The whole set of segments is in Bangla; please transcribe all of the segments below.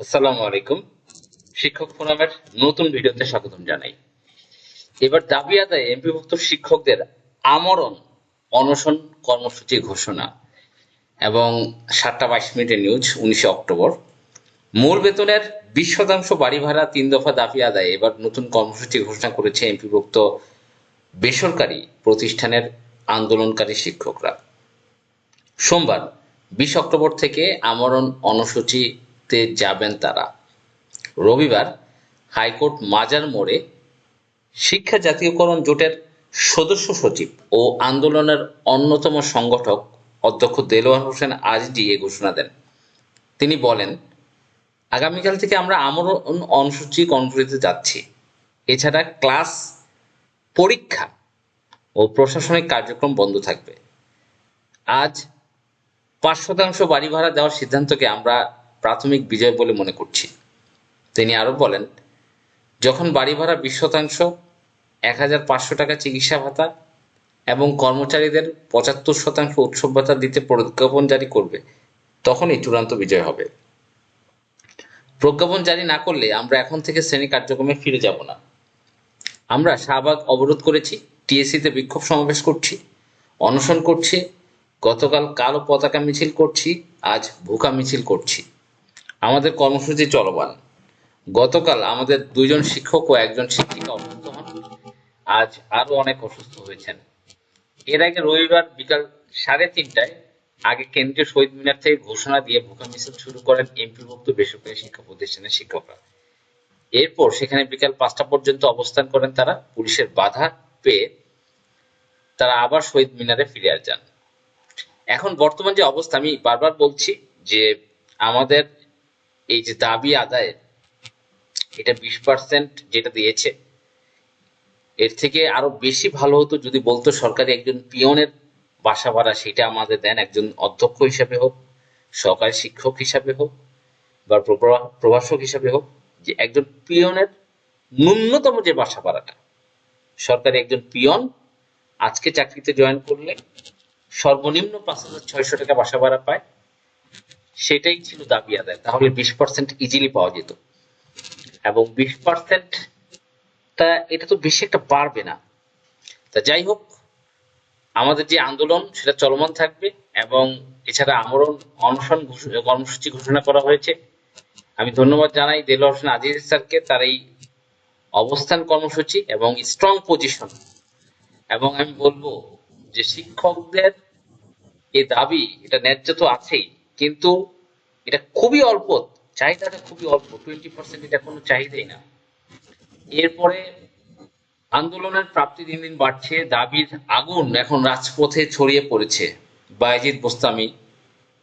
আসসালামু আলাইকুম। শিক্ষক ফোরামের নতুন ভিডিওতে স্বাগতম জানাই। এবার দাবি আদায়ে এমপিভুক্ত শিক্ষকদের আমরণ, অনশন কর্মসূচি ঘোষণা এবং সাতটা বাইশ মিনিটের নিউজ, উনিশে অক্টোবর। মূল বেতনের বিশ শতাংশ বাড়ি ভাড়া তিন দফা দাবি আদায়ে এবার নতুন কর্মসূচি ঘোষণা করেছে এমপিভুক্ত বেসরকারি প্রতিষ্ঠানের আন্দোলনকারী শিক্ষকরা। সোমবার, বিশ অক্টোবর থেকে আমরণ অনসূচিতে যাবেন তারা। রবিবার হাইকোর্ট মাজার মোড়ে শিক্ষা জাতীয়করণ জোটের সদস্য সচিব ও আন্দোলনের অন্যতম সংগঠক অধ্যক্ষ দেলোয়ার হোসেন আজডি এ ঘোষণা দেন। তিনি বলেন, আগামীকাল থেকে আমরা আমরণ অনসূচি কর্মসূচিতে যাচ্ছি। এছাড়া ক্লাস, পরীক্ষা ও প্রশাসনিক কার্যক্রম বন্ধ থাকবে। আজ পাঁচ শতাংশ বাড়ি ভাড়া দেওয়ার সিদ্ধান্তকে আমরা প্রাথমিক বিজয় বলে মনে করছি। তিনি আরও বলেন, যখন বাড়ি ভাড়া বিশ শতাংশ, এক হাজার পাঁচশো টাকা চিকিৎসা ভাতা এবং কর্মচারীদের পঁচাত্তর শতাংশ উৎসব ভাতা দিতে প্রজ্ঞাপন জারি করবে, তখনই চূড়ান্ত বিজয় হবে। প্রজ্ঞাপন জারি না করলে আমরা এখন থেকে শ্রেণি কার্যক্রমে ফিরে যাব না। আমরা শাহবাগ অবরোধ করেছি, টিএসসিতে বিক্ষোভ সমাবেশ করছি, অনশন করছি, গতকাল কালো পতাকা মিছিল করছি, আজ ভুকা মিছিল করছি। আমাদের কর্মসূচি চলমান। গতকাল আমাদের দুইজন শিক্ষক ও একজন শিক্ষিকা অসুস্থ হন। আজ আরও অনেক অসুস্থ হয়েছেন। এর আগে রবিবার বিকাল সাড়ে তিনটায় আগে কেন্দ্রীয় শহীদ মিনার থেকে ঘোষণা দিয়ে ভোকা মিছিল শুরু করেন এমপিভুক্ত বেসরকারি শিক্ষা প্রতিষ্ঠানের শিক্ষকরা। এরপর সেখানে বিকাল পাঁচটা পর্যন্ত অবস্থান করেন তারা, পুলিশের বাধা পেয়ে তারা আবার শহীদ মিনারে ফিরে যান। এখন বর্তমান যে অবস্থা, আমি বারবার বলছি যে আমাদের এই যে দাবি আদায়, এটা বিশ পার্সেন্ট যেটা দিয়েছে, এর থেকে আরও বেশি ভালো হতো যদি বলতো সরকারি একজন পিয়নের বাসা ভাড়া সেটা আমাদের দেন, একজন অধ্যক্ষ হিসাবে হোক, সহকারী শিক্ষক হিসাবে হোক, বা প্রভা- প্রভাষক হিসাবে হোক, যে একজন পিয়নের ন্যূনতম যে বাসা ভাড়াটা, সরকারি একজন পিয়ন আজকে চাকরিতে জয়েন করলে সর্বনিম্ন পাঁচ হাজার ছয়শো টাকা বাসা ভাড়া পায় সেটাই ছিল দাবি আদায়। তাহলে বিশ পার্সেন্ট ইজিলি পাওয়া যেত। এবং বিশ পার্সেন্ট তা এটা তো বেশি একটা বাড়বে না। তা যাই হোক, আমাদের যে আন্দোলন, সেটা চলমান থাকবে এবং এছাড়া আমরণ, অনশন কর্মসূচি ঘোষণা করা হয়েছে। আমি ধন্যবাদ জানাই দেলোয়ার হোসেন আজিজ স্যারকে তার এই অবস্থান কর্মসূচি এবং স্ট্রং পজিশন এবং আমি বলব যে শিক্ষকদের এই দাবি, এটা ন্যায্য তো আছেই। কিন্তু এটা খুবই অল্প, চাহিদাটা খুবই অল্প টোয়েন্টি পার্সেন্ট এটা কোনো চাহিদাই না। এরপরে আন্দোলনের প্রাপ্তি দিন দিন বাড়ছে, দাবির আগুন এখন রাজপথে ছড়িয়ে পড়েছে। বায়েজিদ বোস্তামি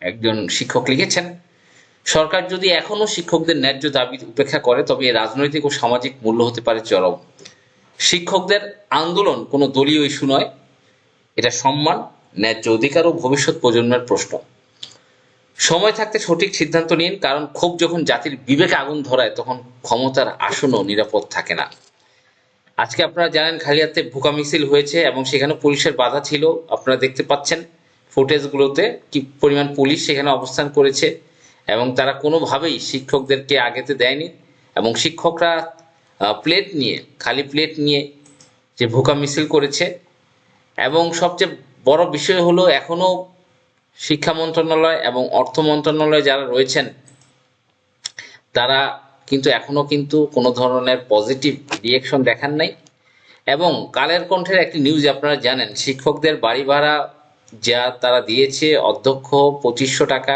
একজন শিক্ষক লিখেছেন, সরকার যদি এখনও শিক্ষকদের ন্যায্য দাবি উপেক্ষা করে, তবে রাজনৈতিক ও সামাজিক মূল্য হতে পারে চরম। শিক্ষকদের আন্দোলন কোনো দলীয় ইস্যু নয়, এটা সম্মান, ন্যায্য অধিকার ও ভবিষ্যৎ প্রজন্মের প্রশ্ন। সময় থাকতে সঠিক সিদ্ধান্ত নিন, কারণ ক্ষোভ যখন জাতির বিবেকে আগুন ধরায়, তখন ক্ষমতার আসনও নিরাপদ থাকে না। আজকে আপনারা জানেন খালিয়াতে ভুকা মিছিল হয়েছে এবং সেখানে পুলিশের বাধা ছিল। আপনারা দেখতে পাচ্ছেন ফুটেজগুলোতে কি পরিমাণ পুলিশ সেখানে অবস্থান করেছে এবং তারা কোনোভাবেই শিক্ষকদেরকে আগেতে দেয়নি এবং শিক্ষকরা প্লেট নিয়ে, খালি প্লেট নিয়ে যে ভুকা মিছিল করেছে। এবং সবচেয়ে বড় বিষয় হলো, এখনও শিক্ষা মন্ত্রণালয় এবং অর্থ মন্ত্রণালয় যারা রয়েছেন, তারা কিন্তু এখনও কিন্তু কোনো ধরনের পজিটিভ রিয়েকশন দেখান নাই। এবং কালের কণ্ঠের একটি নিউজ আপনারা জানেন, শিক্ষকদের বাড়ি ভাড়া যা তারা দিয়েছে, অধ্যক্ষ পঁচিশশো টাকা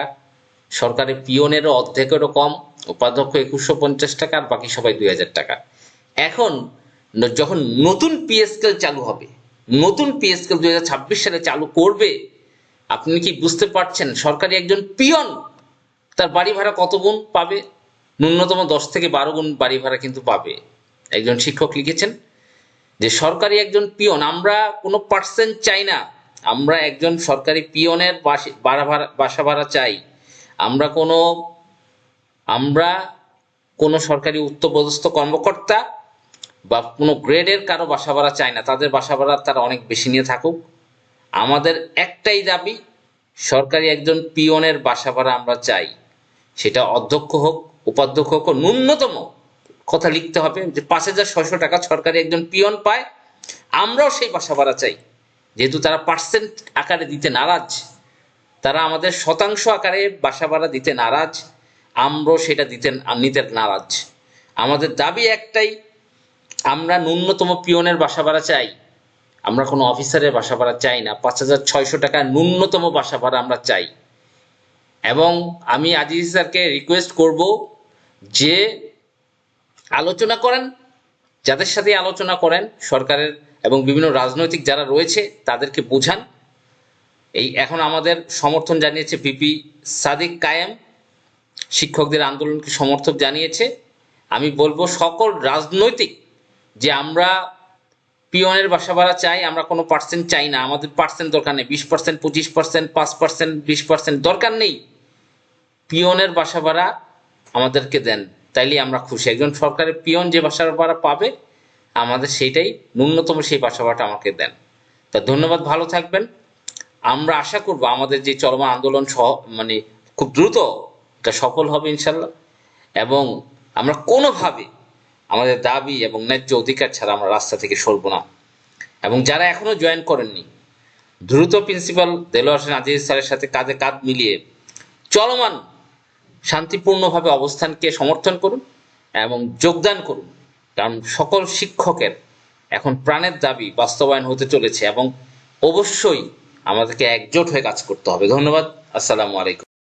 সরকারের পিয়নেরও অর্ধেকেরও কম, উপাধ্যক্ষ একুশশো পঞ্চাশ টাকা, আর বাকি সবাই দুই হাজার টাকা। এখন যখন নতুন পিএসকেল চালু হবে, নতুন পিএসকেল দুই হাজার ছাব্বিশ সালে চালু করবে আপনি কি বুঝতে পারছেন? সরকারি একজন পিয়ন, তার বাড়ি ভাড়া কত গুণ পাবে? ন্যূনতম দশ থেকে বারো গুণ বাড়ি ভাড়া কিন্তু পাবে। একজন শিক্ষক লিখেছেন যে, সরকারি একজন পিয়ন, আমরা কোনো পার্সেন্ট চাই না। আমরা একজন সরকারি পিয়নের বাড়া ভাড়া বাসা ভাড়া চাই। আমরা কোনো আমরা কোনো সরকারি উচ্চপদস্থ কর্মকর্তা বা কোনো গ্রেডের কারও বাসা ভাড়া চাই না। তাদের বাসা ভাড়া তারা অনেক বেশি নিয়ে থাকুক। আমাদের একটাই দাবি, সরকারি একজন পিয়নের বাসা ভাড়া আমরা চাই। সেটা অধ্যক্ষ হোক, উপাধ্যক্ষ হোক, ন্যূনতম কথা লিখতে হবে যে পাঁচ হাজার ছয়শো টাকা সরকারি একজন পিয়ন পায়, আমরাও সেই বাসা ভাড়া চাই। যেহেতু তারা পার্সেন্ট আকারে দিতে নারাজ, তারা আমাদের শতাংশ আকারে বাসা ভাড়া দিতে নারাজ, আমরাও সেটা দিতে নিতে নারাজ। আমাদের দাবি একটাই, আমরা ন্যূনতম পিয়নের বাসা ভাড়া চাই। আমরা কোনো অফিসারের বাসা ভাড়া চাই না। পাঁচ হাজার ছয়শো টাকা ন্যূনতম বাসা ভাড়া আমরা চাই। এবং আমি আজিজ স্যারকে রিকোয়েস্ট করব যে আলোচনা করেন, যাদের সাথে আলোচনা করেন সরকারের এবং বিভিন্ন রাজনৈতিক যারা রয়েছে তাদেরকে বোঝান। এই এখন আমাদের সমর্থন জানিয়েছে বিপি সাদিক কায়েম, শিক্ষকদের আন্দোলনকে সমর্থক জানিয়েছে। আমি বলব সকল রাজনৈতিক যে আমরা পিয়নের বাসা ভাড়া চাই, আমরা কোনো পার্সেন্ট চাই না। আমাদের পার্সেন্ট দরকার নেই। বিশ পার্সেন্ট পঁচিশ পার্সেন্ট পাঁচ পার্সেন্ট বিশ পার্সেন্ট দরকার নেই। পিওনের বাসা ভাড়া আমাদেরকে দেন তাইলে আমরা খুশি। একজন সরকারের পিয়ন যে বাসা ভাড়া পাবে, আমাদের সেইটাই ন্যূনতম সেই বাসা ভাড়াটা আমাকে দেন। তা ধন্যবাদ, ভালো থাকবেন। আমরা আশা করব আমাদের যে চলমান আন্দোলন সহ মানে খুব দ্রুত এটা সফল হবে ইনশাল্লাহ। এবং আমরা কোনোভাবে আমাদের দাবি এবং ন্যায্য অধিকার ছাড়া আমরা রাস্তা থেকে সরব না। এবং যারা এখনও জয়েন করেননি, দ্রুত প্রিন্সিপাল দেলোয়ার হোসেন আজিজ স্যারের সাথে কাঁধে কাঁধ মিলিয়ে চলমান, শান্তিপূর্ণভাবে অবস্থানকে সমর্থন করুন এবং যোগদান করুন। কারণ সকল শিক্ষকের এখন প্রাণের দাবি বাস্তবায়ন হতে চলেছে এবং অবশ্যই আমাদেরকে একজোট হয়ে কাজ করতে হবে। ধন্যবাদ। আসসালামু আলাইকুম।